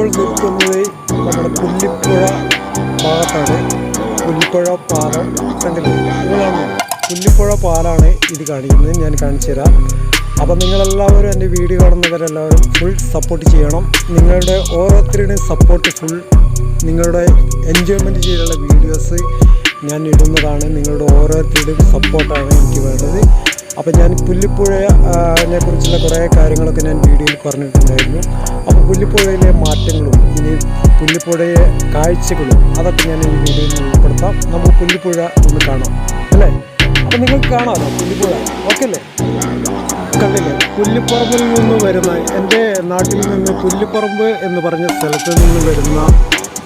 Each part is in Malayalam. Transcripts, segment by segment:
ഞാനിപ്പോൾ നിൽക്കുന്നത് നമ്മുടെ പുല്ലിപ്പുഴ ഭാഗത്താണ് പുല്ലിപ്പുഴ പാലം കണ്ടില്ലേ? പുല്ലിപ്പുഴ പാലാണ് ഇത് കാണിക്കുന്നത്. ഞാൻ കാണിച്ചു തരാം. അപ്പം നിങ്ങളെല്ലാവരും എന്റെ വീഡിയോ കാണുന്നവരെല്ലാവരും ഫുൾ സപ്പോർട്ട് ചെയ്യണം. നിങ്ങളുടെ ഓരോരുത്തരുടെയും സപ്പോർട്ട് ഫുൾ നിങ്ങളുടെ എൻജോയ്മെന്റ് ചെയ്തുള്ള വീഡിയോസ് ഞാൻ ഇടുന്നതാണ്. നിങ്ങളുടെ ഓരോരുത്തരുടെയും സപ്പോർട്ടാണ് എനിക്ക് വേണ്ടത്. അപ്പോൾ ഞാൻ പുല്ലിപ്പുഴയെ കുറിച്ചുള്ള കുറേ കാര്യങ്ങളൊക്കെ ഞാൻ വീഡിയോയിൽ പറഞ്ഞിട്ടുണ്ടായിരുന്നു. അപ്പോൾ പുല്ലിപ്പുഴയിലെ മാറ്റങ്ങളും ഇനി പുല്ലിപ്പുഴയെ കാഴ്ചകളും അതൊക്കെ ഞാൻ ഈ വീഡിയോയിൽ ഉൾപ്പെടുത്താം. നമുക്ക് പുല്ലിപ്പുഴ ഒന്ന് കാണാം അല്ലേ? അപ്പോൾ നിങ്ങൾക്ക് കാണാമല്ലോ പുല്ലിപ്പുഴ? ഓക്കെ അല്ലേ? കണ്ടില്ലേ? പുല്ലിപ്പറമ്പിൽ നിന്ന് വരുന്ന എന്റെ നാട്ടിൽ നിന്ന് പുല്ലിപ്പറമ്പ് എന്ന് പറഞ്ഞ സ്ഥലത്ത് നിന്ന് വരുന്ന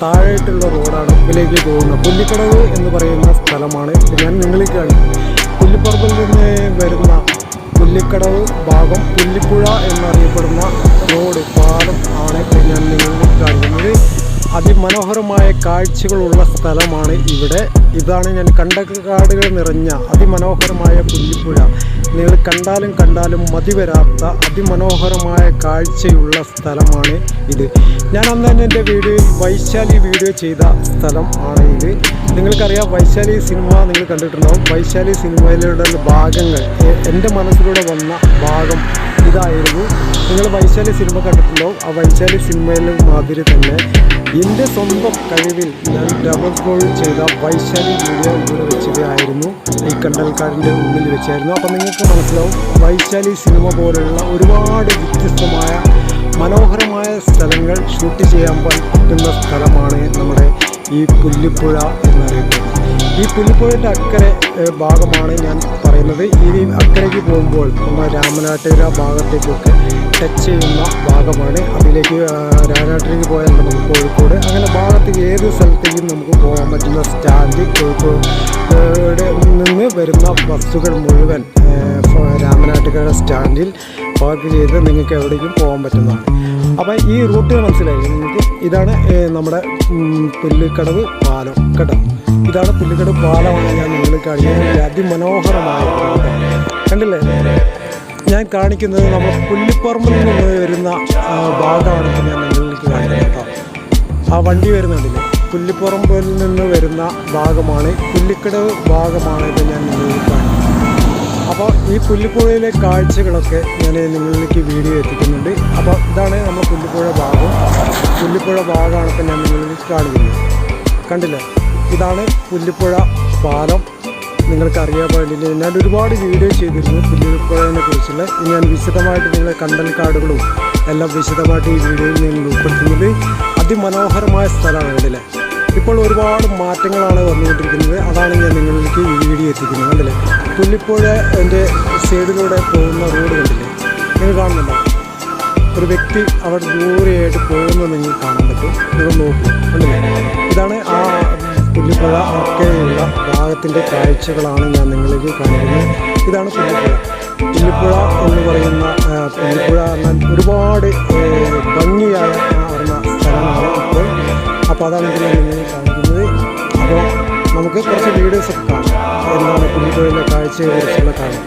താഴെയായിട്ടുള്ള റോഡാണ് ഇതിലേക്ക് പോകുന്നത്. പുല്ലിക്കടവ് എന്ന് പറയുന്ന സ്ഥലമാണ് ഞാൻ നിങ്ങളിൽ കാണിക്കുന്നത് പുല്ലിപ്പറമ്പിൽ നിന്ന് വരുന്ന പുല്ലിക്കടവ് ഭാഗം പുല്ലിപ്പുഴ എന്നറിയപ്പെടുന്ന റോഡ് പാലം ആണ് ഞാൻ നിങ്ങൾ കാണിക്കുന്നത്. അതിമനോഹരമായ കാഴ്ചകളുള്ള സ്ഥലമാണ് ഇവിടെ. ഇതാണ് ഞാൻ കണ്ടക്കാടുകൾ നിറഞ്ഞ അതിമനോഹരമായ പുല്ലിപ്പുഴ. നിങ്ങൾ കണ്ടാലും കണ്ടാലും മതി വരാത്ത അതിമനോഹരമായ കാഴ്ചയുള്ള സ്ഥലമാണ് ഇത്. ഞാൻ അന്ന് തന്നെ എന്റെ വീഡിയോയിൽ വൈശാലി വീഡിയോ ചെയ്ത സ്ഥലം ആണ് ഇത്. നിങ്ങൾക്കറിയാം വൈശാലി സിനിമ നിങ്ങൾ കണ്ടിട്ടുണ്ടാവും. വൈശാലി സിനിമയിലുള്ള ഭാഗങ്ങൾ എന്റെ മനസ്സിലൂടെ വന്ന ഭാഗം ഇതായിരുന്നു. നിങ്ങൾ വൈശാലി സിനിമ കണ്ടിട്ടുണ്ടോ? ആ വൈശാലി സിനിമയിലെ മാതിരി തന്നെ എന്റെ സ്വന്തം കഴിവിൽ ഞാൻ ഗോൾ ചെയ്ത വൈശാലി വീഡിയോ ഇവിടെ വെച്ചതായിരുന്നു ഈ കണ്ടൽക്കാരന്റെ മുന്നിൽ വെച്ചായിരുന്നു. അപ്പം നിങ്ങൾക്ക് മനസ്സിലാവും വൈശാലി സിനിമ പോലുള്ള ഒരുപാട് വ്യത്യസ്തമായ മനോഹരമായ സ്ഥലങ്ങൾ ഷൂട്ട് ചെയ്യാൻ പറ്റുന്ന സ്ഥലമാണ് നമ്മുടെ ഈ പുല്ലിപ്പുഴ എന്നറിയപ്പെടുന്നത്. ഈ പുല്ലിപ്പുഴയുടെ അക്കരെ ഭാഗമാണ് ഞാൻ പറയുന്നത്. ഈ അക്കരയ്ക്ക് പോകുമ്പോൾ നമ്മൾ രാമനാട്ടുകര ഭാഗത്തേക്കൊക്കെ ടച്ച് ചെയ്യുന്ന ഭാഗമാണ്. അതിലേക്ക് രാമനാട്ടിലേക്ക് പോയാൽ നമുക്ക് കോഴിക്കോട് അങ്ങനെ ഭാഗത്തേക്ക് ഏത് സ്ഥലത്തേക്കും നമുക്ക് പോകാൻ പറ്റുന്ന സ്റ്റാൻഡ് കോഴിക്കോട് നിന്ന് വരുന്ന ബസ്സുകൾ മുഴുവൻ രാമനാട്ടുകര സ്റ്റാൻഡിൽ പാർക്ക് ചെയ്ത് നിങ്ങൾക്ക് എവിടേക്കും പോകാൻ പറ്റുന്നതാണ്. അപ്പോൾ ഈ റൂട്ട് മനസ്സിലായി നിങ്ങൾക്ക്? ഇതാണ് നമ്മുടെ പുല്ലിക്കടവ് പാലം കേട്ടോ? ഇതാണ് പുല്ലിക്കടവ് പാലമാണ് ഞാൻ നിങ്ങൾ കാണിക്കുന്നത്. അതിമനോഹരമായ കണ്ടില്ലേ? ഞാൻ കാണിക്കുന്നത് നമ്മൾ പുല്ലിപ്പറമ്പിൽ നിന്ന് വരുന്ന ഭാഗമാണ് ഞാൻ നിങ്ങൾക്ക് കാണിക്കുന്നത് ആ വണ്ടി വരുന്നുണ്ടല്ലേ? പുല്ലിപ്പറമ്പിൽ നിന്ന് വരുന്ന ഭാഗമാണ് പുല്ലിക്കട് ഭാഗമാണ് ഇത് ഞാൻ നിങ്ങൾക്ക് കാണിക്കുന്നത്. അപ്പോൾ ഈ പുല്ലിപ്പുഴയിലെ കാഴ്ചകളൊക്കെ ഞാൻ നിങ്ങളിലേക്ക് വീഡിയോ എത്തിക്കുന്നുണ്ട്. അപ്പോൾ ഇതാണ് നമ്മൾ പുല്ലിപ്പുഴ ഭാഗം. പുല്ലിപ്പുഴ ഭാഗമാണ് ഇപ്പം ഞാൻ നിങ്ങളിലേക്ക് കാണിക്കുന്നത്. കണ്ടില്ലേ? ഇതാണ് പുല്ലിപ്പുഴ പാലം. നിങ്ങൾക്ക് അറിയാൻ വേണ്ടിയിട്ട് ഞാൻ ഒരുപാട് വീഡിയോ ചെയ്തിരുന്നു പുല്ലിപ്പുഴയെ കുറിച്ചുള്ള. ഞാൻ വിശദമായിട്ട് നിങ്ങളെ കണ്ടൽ കാടുകളും എല്ലാം വിശദമായിട്ട് ഈ വീഡിയോയിൽ നിങ്ങൾ ഉൾപ്പെടുത്തുന്നത് അതിമനോഹരമായ സ്ഥലമാണ് കണ്ടില്ലേ? ഇപ്പോൾ ഒരുപാട് മാറ്റങ്ങളാണ് വന്നുകൊണ്ടിരിക്കുന്നത്. അതാണ് ഞാൻ നിങ്ങൾക്ക് ഈ വീഡിയോ എത്തിക്കുന്നത് കണ്ടില്ലേ? പുല്ലിപ്പുഴ എന്റെ സൈഡിലൂടെ പോകുന്ന റോഡ് കണ്ടില്ലേ? നിങ്ങൾ കാണുന്നുണ്ടോ? ഒരു വ്യക്തി അവിടെ ദൂരെയായിട്ട് പോകുന്നത് നിങ്ങൾ കാണാൻ പറ്റും. നിങ്ങൾ നോക്കും. കണ്ടില്ലേ? ഇതാണ് ആ പുല്ലിപ്പുഴ ഒക്കെയുള്ള ഭാഗത്തിന്റെ കാഴ്ചകളാണ് ഞാൻ നിങ്ങളിലേക്ക് കാണിക്കുന്നത് ഇതാണ് പുല്ലുപുഴ പുല്ലുപുഴ എന്ന് പറയുന്ന പുല്ലുപുഴ എന്നാൽ ഒരുപാട് ഭംഗിയായ പറഞ്ഞ സ്ഥലമാണ് ഇപ്പോൾ. അപ്പോൾ അതാണ് ഇതിൽ നിങ്ങൾ കാണിക്കുന്നത്. അപ്പോൾ നമുക്ക് കുറച്ച് വീഡിയോസ് കാണാം. എന്താണ് പുല്ലിപ്പുഴയിലെ കാഴ്ചയെക്കുറിച്ചുള്ള കാണാം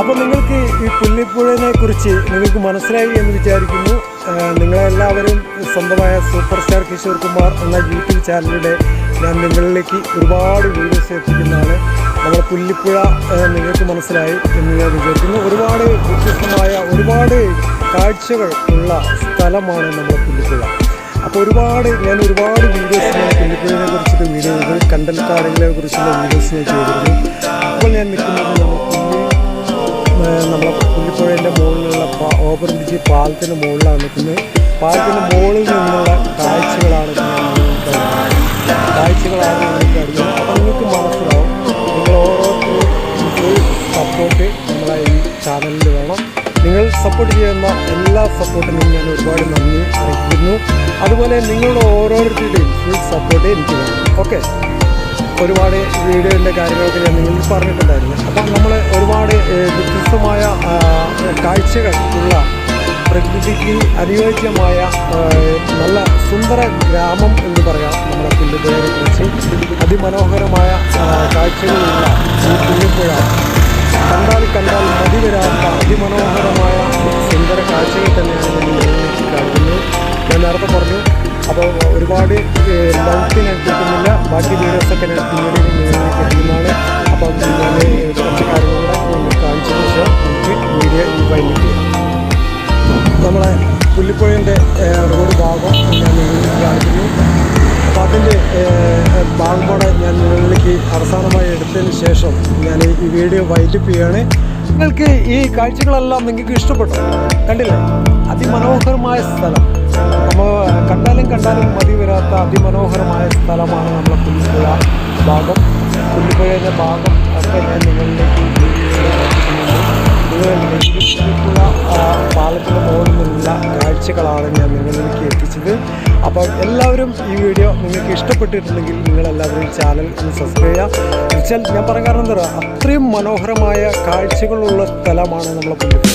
അപ്പോൾ നിങ്ങൾക്ക് ഈ പുല്ലിപ്പുഴനെ കുറിച്ച് നിങ്ങൾക്ക് മനസ്സിലായി എന്ന് വിചാരിക്കുന്നു. നിങ്ങളെല്ലാവരും സ്വന്തമായ സൂപ്പർ സ്റ്റാർ കിഷോർ കുമാർ എന്ന യൂട്യൂബ് ചാനലിലൂടെ ഞാൻ നിങ്ങളിലേക്ക് ഒരുപാട് വീഡിയോസ് എത്തിക്കുന്നതാണ്. നമ്മുടെ പുല്ലിപ്പുഴ നിങ്ങൾക്ക് മനസ്സിലായി എന്ന് ഞാൻ വിചാരിക്കുന്നു. ഒരുപാട് വ്യത്യസ്തമായ ഒരുപാട് കാഴ്ചകൾ ഉള്ള സ്ഥലമാണ് നമ്മുടെ പുല്ലിപ്പുഴ. അപ്പോൾ ഒരുപാട് ഞാൻ ഒരുപാട് വീഡിയോസ് ഞാൻ പുല്ലിപ്പുഴയെ കുറിച്ചിട്ട് വീഡിയോ ചെയ്തു. കണ്ടൽക്കാടുകളെ കുറിച്ചുള്ള വീഡിയോസ് ഞാൻ ചെയ്തിരുന്നു. അപ്പോൾ ഞാൻ നിൽക്കുന്നത് നമ്മളെ പുല്ലിപ്പുഴേന്റെ മുകളിലുള്ള ഓവർ ബ്രിഡ്ജ് പാലത്തിന് മുകളിലാണ് നിൽക്കുന്നത്. പാലത്തിന് മുകളിൽ നിന്നുള്ള കാഴ്ചകളാണ് ഞാൻ. കാഴ്ചകളാണ് നിങ്ങൾക്ക് അറിയുന്നത് അപ്പം നിങ്ങൾക്ക് മനസ്സിലാവും നിങ്ങൾ ഓരോരുത്തരും സപ്പോർട്ട് നമ്മളെ ഈ ചാനലിൽ വേണം. നിങ്ങൾ സപ്പോർട്ട് ചെയ്യുന്ന എല്ലാ സപ്പോർട്ടിനും ഞാൻ ഒരുപാട് നന്ദി അറിയിക്കുന്നു. അതുപോലെ നിങ്ങളുടെ ഓരോരുത്തരുടെയും ഫുൾ സപ്പോർട്ട് എനിക്ക് വേണം. ഓക്കെ ഒരുപാട് വീഡിയോന്റെ കാര്യങ്ങളൊക്കെ ഞാൻ നിങ്ങൾ പറഞ്ഞിട്ടുണ്ടായിരുന്നു. അപ്പം നമ്മൾ ഒരുപാട് വ്യത്യസ്തമായ കാഴ്ചകൾ ഉള്ള പ്രകൃതിക്ക് അനുയോജ്യമായ നല്ല സുന്ദര ഗ്രാമം എന്ന് പറയാം നമ്മുടെ പുല്ലുപുഴയെ കുറിച്ച് അതിമനോഹരമായ കാഴ്ചകളുള്ള ഈ പുല്ലുപുഴ കണ്ടാൽ കണ്ടാൽ മതി വരാത്ത അതിമനോഹരമായ സുന്ദര കാഴ്ചകൾ തന്നെയാണ് നമ്മൾ നിർമ്മിച്ച് കാണുന്നത് ഞാൻ നേരത്തെ പറഞ്ഞു അപ്പോൾ ഒരുപാട് ഞാൻ ബാക്കി വീഡിയോസൊക്കെ ഞാൻ പിന്നീട് വീഡിയോ വൈൻഡപ്പ് ചെയ്യാണ് നിങ്ങൾക്ക് ഈ കാഴ്ചകളെല്ലാം നിങ്ങൾക്ക് ഇഷ്ടപ്പെട്ടു. കണ്ടില്ലേ? അതിമനോഹരമായ സ്ഥലം. നമ്മൾ കണ്ടാലും കണ്ടാലും മതി വരാത്ത അതിമനോഹരമായ സ്ഥലമാണ് നമ്മളെ പുല്ലിപ്പുഴ ഭാഗം. പുല്ലുപുഴയുടെ ഭാഗം ഒക്കെ ഞാൻ നിങ്ങളിലേക്ക് ആ, പാലത്തിന് മുകളിൽ കാഴ്ചകളാണ് ഞാൻ നിങ്ങളിലേക്ക് എത്തിച്ചത്. അപ്പോൾ എല്ലാവരും ഈ വീഡിയോ നിങ്ങൾക്ക് ഇഷ്ടപ്പെട്ടിട്ടുണ്ടെങ്കിൽ നിങ്ങളെല്ലാവരും ചാനൽ ഒന്ന് സബ്സ്ക്രൈബ് ചെയ്യുക. എന്നുവെച്ചാൽ ഞാൻ പറയാൻ കാരണം എന്താ പറയുക? അത്രയും മനോഹരമായ കാഴ്ചകളുള്ള സ്ഥലമാണ് നമ്മളെ പുല്ലിപ്പുഴ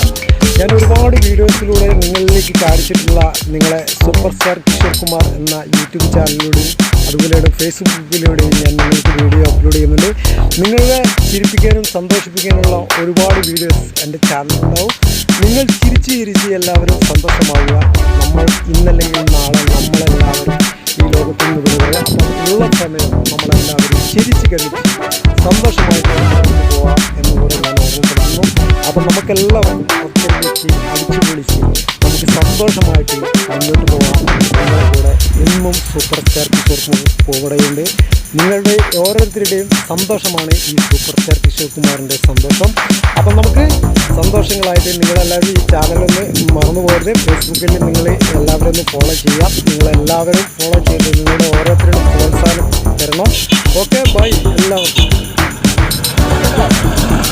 ഞാൻ ഒരുപാട് വീഡിയോസിലൂടെ നിങ്ങളിലേക്ക് കാണിച്ചിട്ടുള്ള നിങ്ങളെ സൂപ്പർ സ്റ്റാർ കിഷോർ കുമാർ എന്ന യൂട്യൂബ് ചാനലിലൂടെയും അതുപോലെ ഫേസ്ബുക്കിലൂടെയും ഞാൻ നിങ്ങൾക്ക് വീഡിയോ അപ്ലോഡ് ചെയ്യുന്നുണ്ട്. നിങ്ങളെ ചിരിപ്പിക്കാനും സന്തോഷിപ്പിക്കാനുള്ള ഒരുപാട് വീഡിയോസ് എന്റെ ചാനലിലുണ്ടാവും നിങ്ങൾ ചിരിച്ച് ചിരിച്ച് എല്ലാവരും സന്തോഷമാവുക. നമ്മൾ ഇന്നല്ലെങ്കിൽ നാളെ നമ്മളെല്ലാവരും ഈ ലോകത്തിൽ നിന്ന് വിടുക ഉള്ള സമയം നമ്മളെല്ലാവരും ചിരിച്ച് കഴിഞ്ഞ് സന്തോഷമായിട്ട് മുന്നോട്ട് പോവാം എന്നുകൂടെ ഞാൻ ഓർമ്മപ്പെടുത്തുന്നു അപ്പം നമുക്കെല്ലാവർക്കും ഒറ്റ അടിച്ചു പൊളിച്ച് നമുക്ക് സന്തോഷമായിട്ട് മുന്നോട്ട് പോകാം നിങ്ങളുടെ കൂടെ എന്നും സൂപ്പർ സ്റ്റാർ കിഷോർ കൂടെയുണ്ട് നിങ്ങളുടെ ഓരോരുത്തരുടെയും സന്തോഷമാണ് ഈ സൂപ്പർ സ്റ്റാർ കിഷോർ കുമാറിന്റെ സന്തോഷം. അപ്പം നമുക്ക് സന്തോഷങ്ങളായിട്ട് നിങ്ങളെല്ലാവരും ഈ ചാനലൊന്ന് മറന്നു പോകരുത്. ഫേസ്ബുക്കിൽ നിങ്ങൾ എല്ലാവരും ഒന്ന് ഫോളോ ചെയ്യാം നിങ്ങളെല്ലാവരും ഫോളോ ചെയ്ത് നിങ്ങളുടെ ഓരോരുത്തരുടെ പ്രോത്സാഹനം തരണം. ഓക്കെ ബൈ എല്ലാവർക്കും.